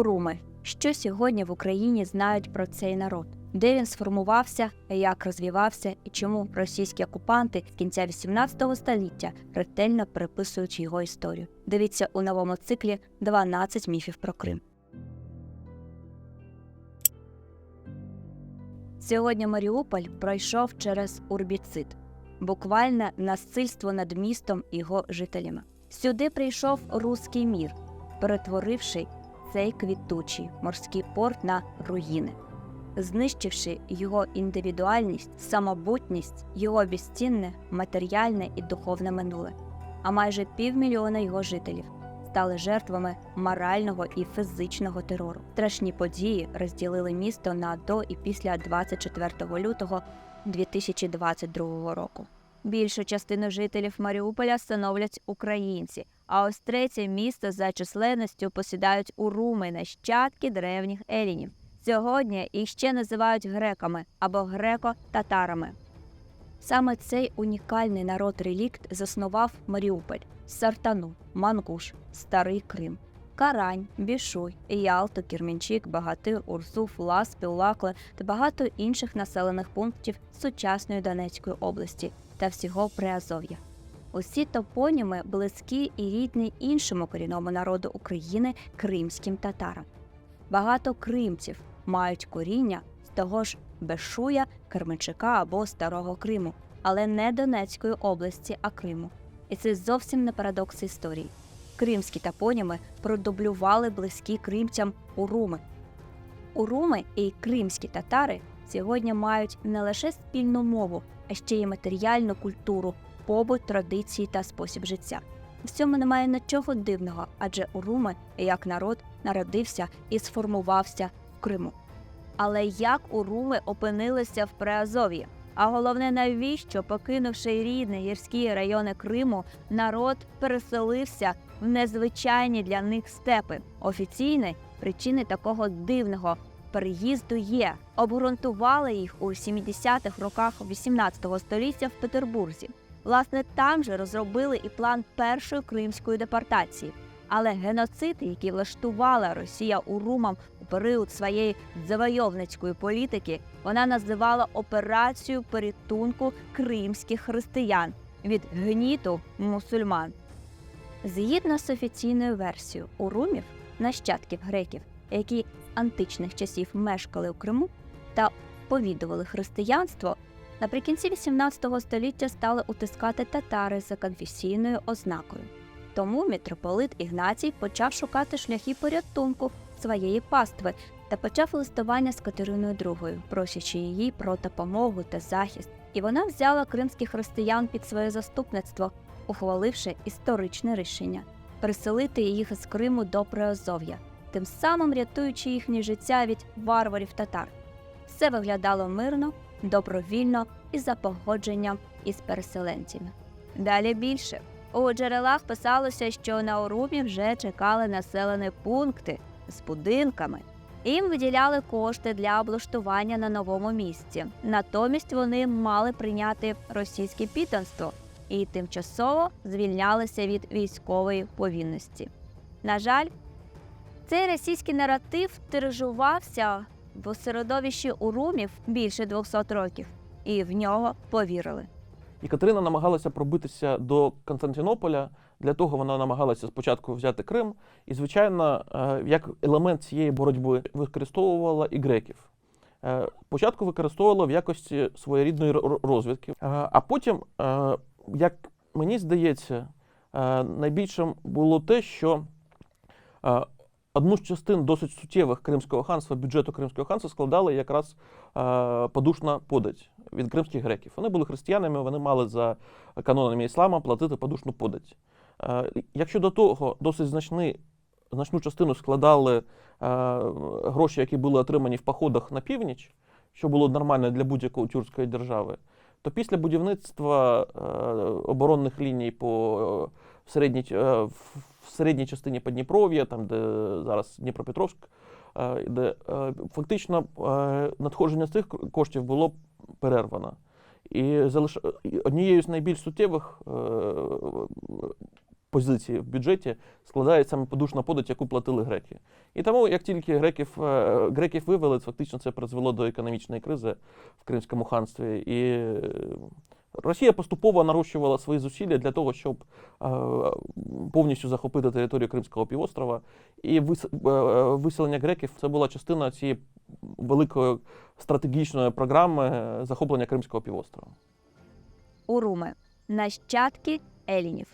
Уруми. Що сьогодні в Україні знають про цей народ? Де він сформувався, як розвивався і чому російські окупанти з кінця 18 століття ретельно переписують його історію? Дивіться у новому циклі «12 міфів про Крим. Сьогодні Маріуполь пройшов через урбіцид, буквальне насильство над містом і його жителями. Сюди прийшов руський мір, перетворивши цей квітучий морський порт на руїни, знищивши його індивідуальність, самобутність, його безцінне матеріальне і духовне минуле. А майже півмільйона його жителів стали жертвами морального і фізичного терору. Страшні події розділили місто на до і після 24 лютого 2022 року. Більшу частину жителів Маріуполя становлять українці, а ось третє місто за численністю посідають уруми нащадки древніх елінів. Сьогодні їх ще називають греками або греко-татарами. Саме цей унікальний народ-релікт заснував Маріуполь, Сартану, Мангуш, Старий Крим, Карань, Бішуй, Ялту, Кірмінчик, Багатир, Урсуф, Ласпіл, Лакле та багато інших населених пунктів сучасної Донецької області та всього Приазов'я. Усі топоніми близькі і рідні іншому корінному народу України кримським татарам. Багато кримців мають коріння з того ж Бешуя, Керменчика або Старого Криму, але не Донецької області, а Криму. І це зовсім не парадокс історії. Кримські топоніми продублювали близькі кримцям уруми. Уруми і кримські татари сьогодні мають не лише спільну мову, а ще й матеріальну культуру, побут, традиції та спосіб життя. В цьому немає нічого дивного, адже уруми, як народ, народився і сформувався в Криму. Але як уруми опинилися в Приазов'ї? А головне, навіщо, покинувши рідні гірські райони Криму, народ переселився в незвичайні для них степи? Офіційні причини такого дивного переїзду є. Обґрунтували їх у 70-х роках 18 століття в Петербурзі. Власне, там же розробили і план першої кримської депортації. Але геноцид, який влаштувала Росія урумам у період своєї завойовницької політики, вона називала операцією порятунку кримських християн від гніту мусульман. Згідно з офіційною версією урумів, нащадків греків, які з античних часів мешкали у Криму та повідували християнство, наприкінці 18 століття стали утискати татари за конфесійною ознакою. Тому митрополит Ігнатій почав шукати шляхи порятунку своєї пастви та почав листування з Катериною II, просячи її про допомогу та захист. І вона взяла кримських християн під своє заступництво, ухваливши історичне рішення переселити їх з Криму до Приазов'я, тим самим рятуючи їхнє життя від варварів татар. Все виглядало мирно, добровільно і за погодженням із переселенцями. Далі більше. У джерелах писалося, що на Орумі вже чекали населені пункти з будинками. Їм виділяли кошти для облаштування на новому місці. Натомість вони мали прийняти російське підданство і тимчасово звільнялися від військової повінності. На жаль, цей російський наратив тиражувався в середовищі урумів більше 200 років, і в нього повірили. І Катерина намагалася пробитися до Константинополя. Для того вона намагалася спочатку взяти Крим, і, звичайно, е, як елемент цієї боротьби використовувала і греків. Е, Спочатку використовувала в якості своєрідної розвідки, Е, а потім, як мені здається, найбільшим було те, що одну з частин досить суттєвих Кримського ханства, бюджету Кримського ханства складала якраз е, подушна подать від кримських греків. Вони були християнами, вони мали за канонами іслама платити подушну подать. Е, Якщо до того досить значний, значну частину складали е, гроші, які були отримані в походах на північ, що було нормально для будь-якої тюркської держави, то після будівництва оборонних ліній по е, середній, е, в в середній частині Подніпров'я, там де зараз Дніпропетровськ, е, де е, фактично надходження цих коштів було перервано. І залиш... однією з найбільш суттєвих позиції в бюджеті складає саме подушна подать, яку платили греки. І тому, як тільки греків, греків вивели, фактично це призвело до економічної кризи в Кримському ханстві. І Росія поступово нарощувала свої зусилля для того, щоб е, повністю захопити територію Кримського півострова. І вис- е, виселення греків це була частина цієї великої стратегічної програми е, захоплення Кримського півострова. Уруми нащадки елінів.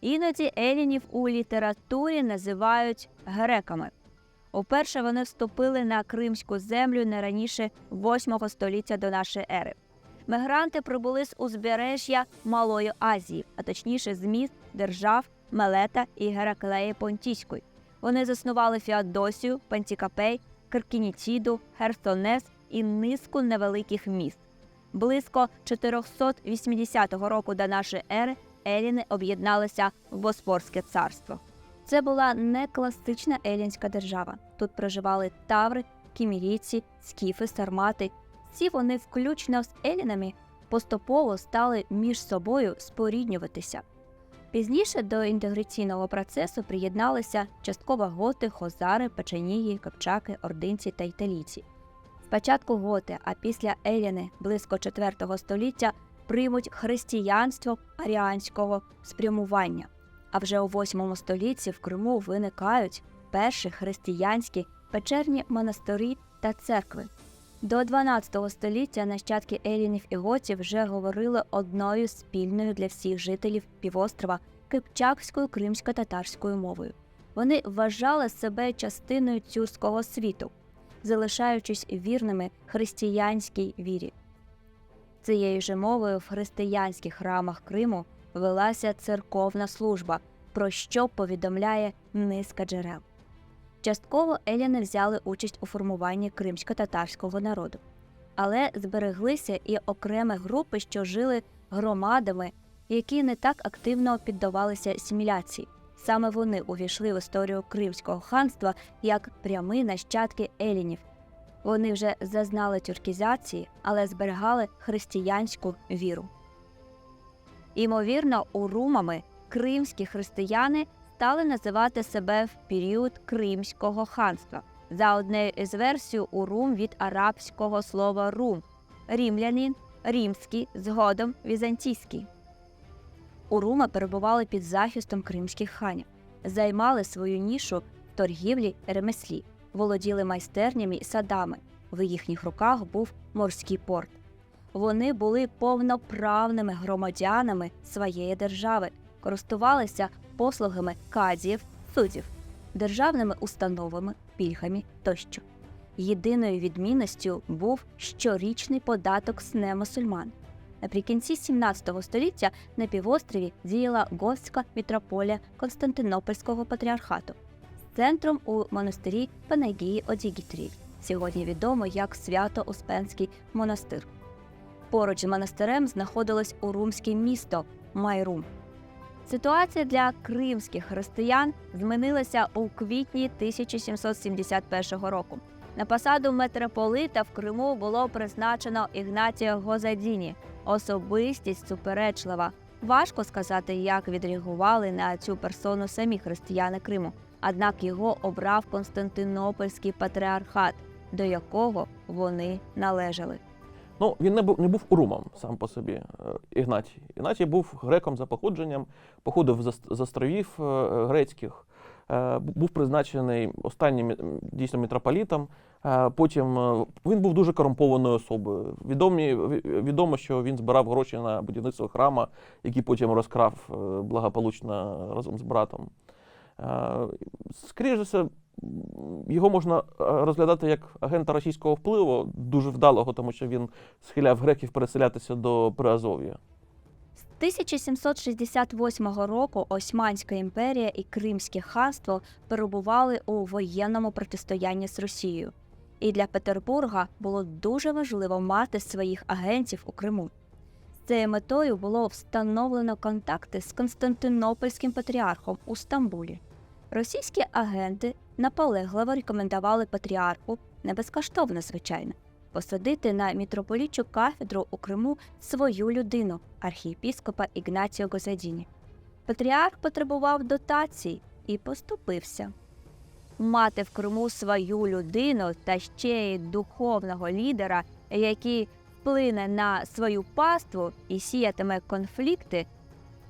Іноді елінів у літературі називають греками. Уперше вони вступили на кримську землю не раніше 8 століття до нашої ери. Мігранти прибули з узбережжя Малої Азії, а точніше з міст держав Мелета і Гераклеї Понтійської. Вони заснували Феодосію, Пантікапей, Киркінітіду, Херсонес і низку невеликих міст. Близько 480 року до нашої ери еліни об'єдналися в Боспорське царство. Це була не класична елінська держава. Тут проживали таври, кімірійці, скіфи, сармати. Всі вони, включно з елінами, поступово стали між собою споріднюватися. Пізніше до інтеграційного процесу приєдналися частково готи, хозари, печенії, копчаки, ординці та італійці. Спочатку готи, а після Еліни близько 4 століття приймуть християнство аріанського спрямування. А вже у 8 столітті в Криму виникають перші християнські печерні монастирі та церкви. До 12 століття нащадки елінів і готів вже говорили одною спільною для всіх жителів півострова кипчакською кримсько-татарською мовою. Вони вважали себе частиною тюркського світу, залишаючись вірними християнській вірі. Цією же мовою в християнських храмах Криму велася церковна служба, про що повідомляє низка джерел. Частково еліни взяли участь у формуванні кримсько-татарського народу, але збереглися і окремі групи, що жили громадами, які не так активно піддавалися асиміляції. Саме вони увійшли в історію Кримського ханства як прямі нащадки елінів. Вони вже зазнали тюркізації, але зберігали християнську віру. Імовірно, урумами кримські християни стали називати себе в період Кримського ханства. За однією із версій, урум від арабського слова рум рімлянин, римський, згодом візантійський. Уруми перебували під захистом кримських ханів, займали свою нішу в торгівлі ремеслі, володіли майстернями і садами. В їхніх руках був морський порт. Вони були повноправними громадянами своєї держави, користувалися послугами кадіїв, суддів, державними установами, пільгами тощо. Єдиною відмінністю був щорічний податок з немусульман. Наприкінці 17 століття на півострові діяла готська мітрополія Константинопольського патріархату з центром у монастирі Панагії Одігітрі, сьогодні відомо як Свято-Успенський монастир. Поруч з монастирем знаходилось урумське місто Майрум. Ситуація для кримських християн змінилася у квітні 1771 року. На посаду митрополита в Криму було призначено Ігнатія Гозадіні, особистість суперечлива. Важко сказати, як відреагували на цю персону самі християни Криму. Однак його обрав Константинопольський патріархат, до якого вони належали. Ну, він не був, не був урумом сам по собі, е, Ігнатій. Ігнатій був греком за походженням, походив з островів е, грецьких, е, був призначений останнім дійсно митрополітом. Е, Потім він був дуже корумпованою особою. Відомі, відомо, що він збирав гроші на будівництво храма, який потім розкрав благополучно разом з братом. Скоріше все, його можна е, розглядати як агента російського впливу, дуже вдалого, тому що він схиляв греків переселятися до Приазов'я. З 1768 року Османська імперія і Кримське ханство перебували у воєнному протистоянні з Росією. І для Петербурга було дуже важливо мати своїх агентів у Криму. З цією метою було встановлено контакти з Константинопольським патріархом у Стамбулі. Російські агенти наполегливо рекомендували патріарху, не безкоштовно, звичайно, посадити на мітрополічу кафедру у Криму свою людину, архієпіскопа Ігнатіо Гозадіні. Патріарх потребував дотацій і поступився. Мати в Криму свою людину та ще й духовного лідера, який вплине на свою паству і сіятиме конфлікти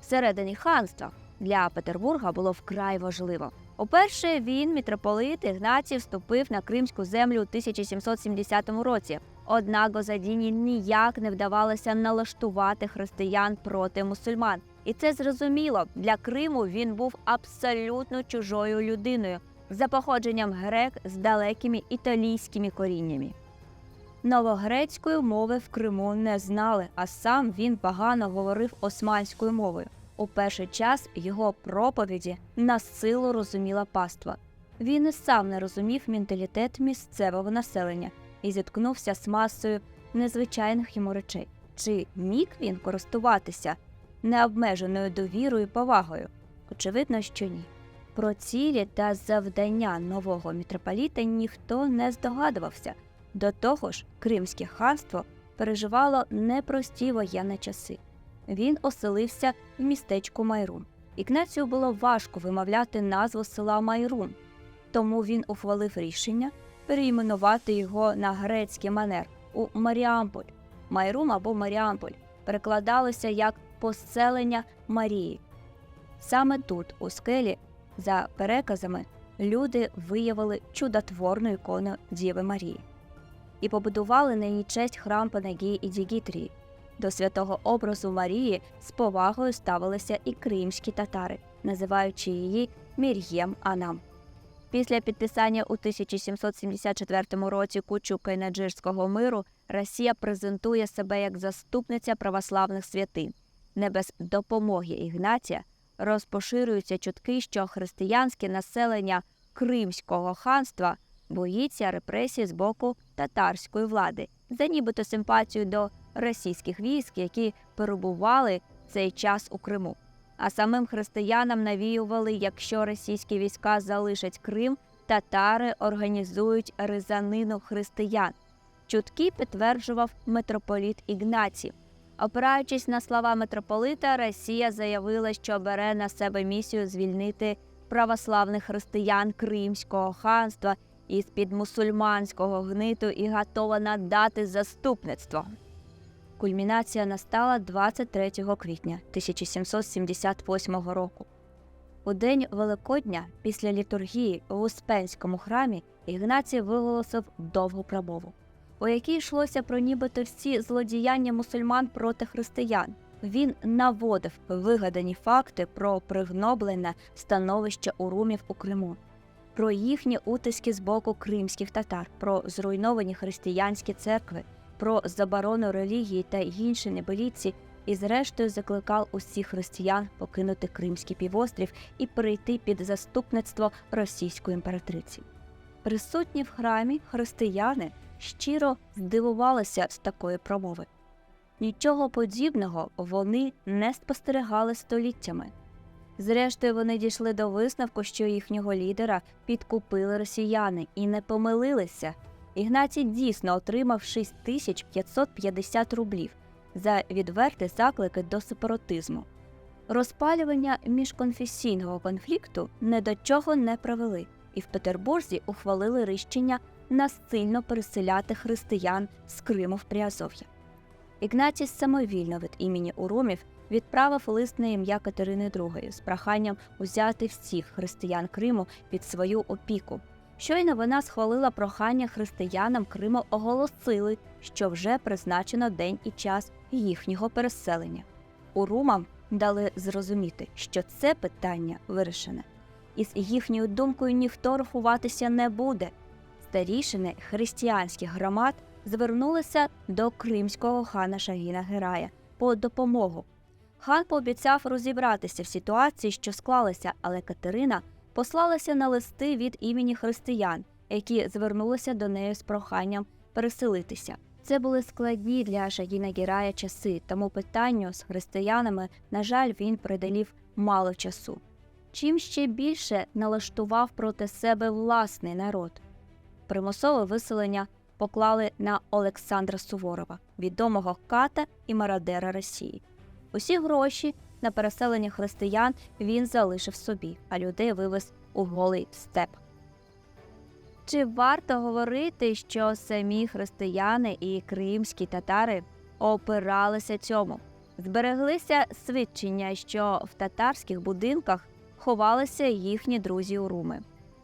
всередині ханства, для Петербурга було вкрай важливо. Уперше він, митрополит Ігнатій, вступив на кримську землю у 1770 році. Однак Гозадіні ніяк не вдавалося налаштувати християн проти мусульман. І це зрозуміло. Для Криму він був абсолютно чужою людиною за походженням грек з далекими італійськими коріннями. Новогрецької мови в Криму не знали, а сам він погано говорив османською мовою. У перший час його проповіді на силу розуміла паства. Він і сам не розумів менталітет місцевого населення і зіткнувся з масою незвичайних йому речей. Чи міг він користуватися необмеженою довірою і повагою? Очевидно, що ні. Про цілі та завдання нового митрополіта ніхто не здогадувався. До того ж, Кримське ханство переживало непрості воєнні часи. Він оселився в містечку Майрун. Ігнацію було важко вимовляти назву села Майрун, тому він ухвалив рішення перейменувати його на грецький манер у Маріамполь. Майрум або Маріамполь перекладалося як поселення Марії. Саме тут, у скелі, за переказами, люди виявили чудотворну ікону Діви Марії і побудували на її честь храм Панагії і Дігітрії. До святого образу Марії з повагою ставилися і кримські татари, називаючи її Мір'єм Анам. Після підписання у 1774 році Кучука і Наджирського миру Росія презентує себе як заступниця православних святинь. Не без допомоги Ігнатія розпоширюються чутки, що християнське населення Кримського ханства боїться репресій з боку татарської влади за нібито симпатію до російських військ, які перебували цей час у Криму. А самим християнам навіювали, якщо російські війська залишать Крим, татари організують ризанину християн. Чутки підтверджував митрополіт Ігнатій. Опираючись на слова митрополита, Росія заявила, що бере на себе місію звільнити православних християн Кримського ханства із під мусульманського гниту і готова надати заступництво. Кульмінація настала 23 квітня 1778 року. У день Великодня, після літургії в Успенському храмі, Ігнацій виголосив довгу промову, у якій йшлося про нібито всі злодіяння мусульман проти християн. Він наводив вигадані факти про пригноблене становище урумів у Криму, про їхні утиски з боку кримських татар, про зруйновані християнські церкви, про заборону релігії та інші небеліці, і зрештою закликав усіх християн покинути Кримський півострів і перейти під заступництво російської імператриці. Присутні в храмі християни щиро здивувалися з такої промови. Нічого подібного вони не спостерігали століттями. Зрештою, вони дійшли до висновку, що їхнього лідера підкупили росіяни і не помилилися. Ігнатій дійсно отримав 6550 рублів за відверті заклики до сепаратизму. Розпалювання міжконфесійного конфлікту не до чого не привели, і в Петербурзі ухвалили рішення насильно переселяти християн з Криму в Приазов'я. Ігнатій самовільно від імені Урумів відправив лист на ім'я Катерини II з проханням узяти всіх християн Криму під свою опіку. Щойно вона схвалила прохання християнам Криму оголосили, що вже призначено день і час їхнього переселення. Урумам дали зрозуміти, що це питання вирішене, і з їхньою думкою ніхто рахуватися не буде. Старішини християнських громад звернулися до кримського хана Шагіна Герая по допомогу. Хан пообіцяв розібратися в ситуації, що склалася, але Катерина послалася на листи від імені християн, які звернулися до неї з проханням переселитися. Це були складні для Шагіна Герая часи, тому питанню з християнами, на жаль, він приділив мало часу. Чим ще більше налаштував проти себе власний народ. Примусове виселення поклали на Олександра Суворова, відомого ката і мародера Росії. Усі гроші, на переселення християн він залишив собі, а людей вивез у голий степ. Чи варто говорити, що самі християни і кримські татари опиралися цьому? Збереглися свідчення, що в татарських будинках ховалися їхні друзі уруми.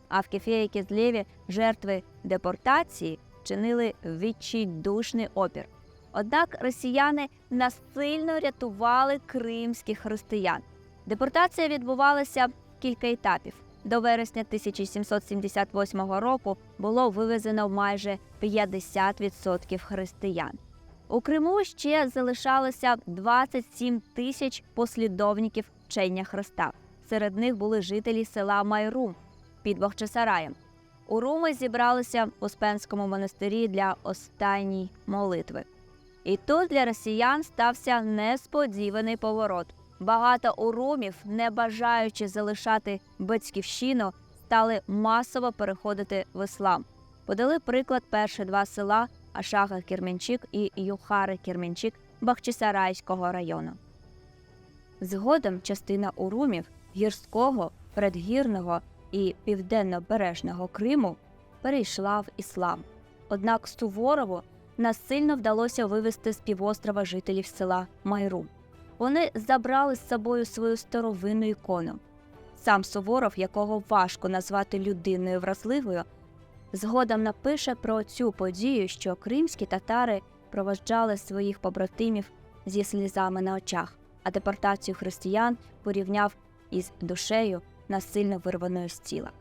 А в Кефеї Кізлєві жертви депортації чинили відчайдушний опір. Однак росіяни насильно рятували кримських християн. Депортація відбувалася кілька етапів. До вересня 1778 року було вивезено майже 50% християн. У Криму ще залишалося 27 тисяч послідовників вчення Христа. Серед них були жителі села Майрум під Бахчисараєм. У Руми зібралися в Успенському монастирі для останньої молитви. І тут для росіян стався несподіваний поворот. Багато урумів, не бажаючи залишати батьківщину, стали масово переходити в іслам. Подали приклад перші два села Ашага Кірменчик і Юхари Кірменчик Бахчисарайського району. Згодом частина урумів гірського, предгірного і південно-бережного Криму перейшла в іслам. Однак Суворову насильно вдалося вивести з півострова жителів села Майрум. Вони забрали з собою свою старовинну ікону. Сам Суворов, якого важко назвати людиною вразливою, згодом напише про цю подію, що кримські татари проводжали своїх побратимів зі слізами на очах, а депортацію християн порівняв із душею насильно вирваною з тіла.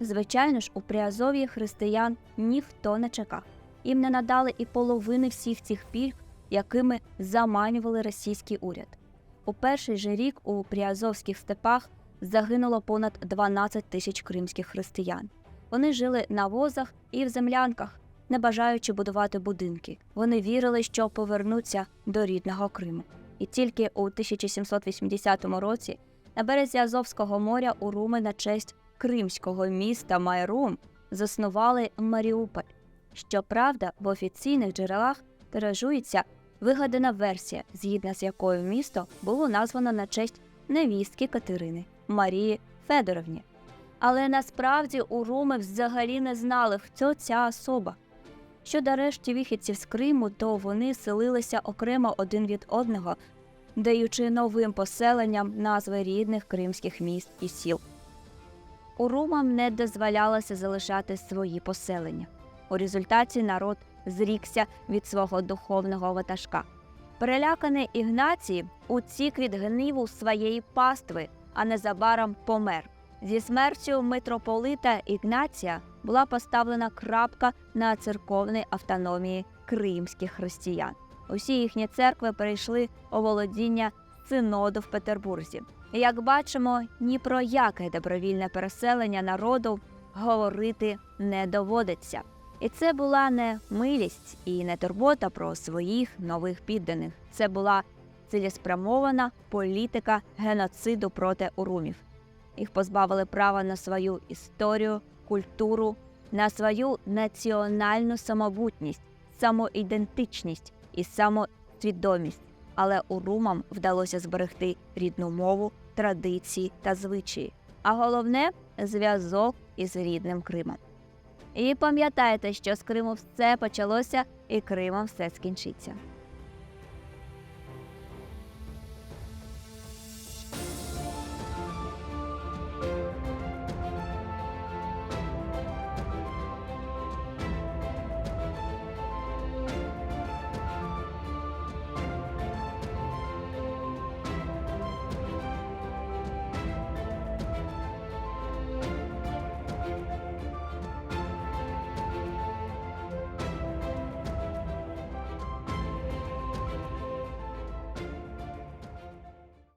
Звичайно ж, у Приазов'ї християн ніхто не чекав. Їм не надали і половини всіх цих пільг, якими заманювали російський уряд. У перший же рік у Приазовських степах загинуло понад 12 тисяч кримських християн. Вони жили на возах і в землянках, не бажаючи будувати будинки. Вони вірили, що повернуться до рідного Криму. І тільки у 1780 році на березі Азовського моря у Руми на честь кримського міста Майрум заснували Маріуполь. Щоправда, в офіційних джерелах тиражується вигадана версія, згідно з якою місто було названо на честь невістки Катерини Марії Федоровні. Але насправді у Руми взагалі не знали, хто ця особа. Щодо решті вихідців з Криму, то вони селилися окремо один від одного, даючи новим поселенням назви рідних кримських міст і сіл. У Румам не дозволялося залишати свої поселення. У результаті народ зрікся від свого духовного ватажка. Переляканий Ігнацій утік від гніву своєї пастви, а незабаром помер. Зі смертю митрополита Ігнація була поставлена крапка на церковній автономії кримських християн. Усі їхні церкви перейшли у володіння синоду в Петербурзі. Як бачимо, ні про яке добровільне переселення народу говорити не доводиться. І це була не милість і не турбота про своїх нових підданих. Це була цілеспрямована політика геноциду проти урумів. Їх позбавили права на свою історію, культуру, на свою національну самобутність, самоідентичність і самосвідомість. Але урумам вдалося зберегти рідну мову, традиції та звичаї, а головне зв'язок із рідним Кримом. І пам'ятайте, що з Криму все почалося, і Кримом все скінчиться.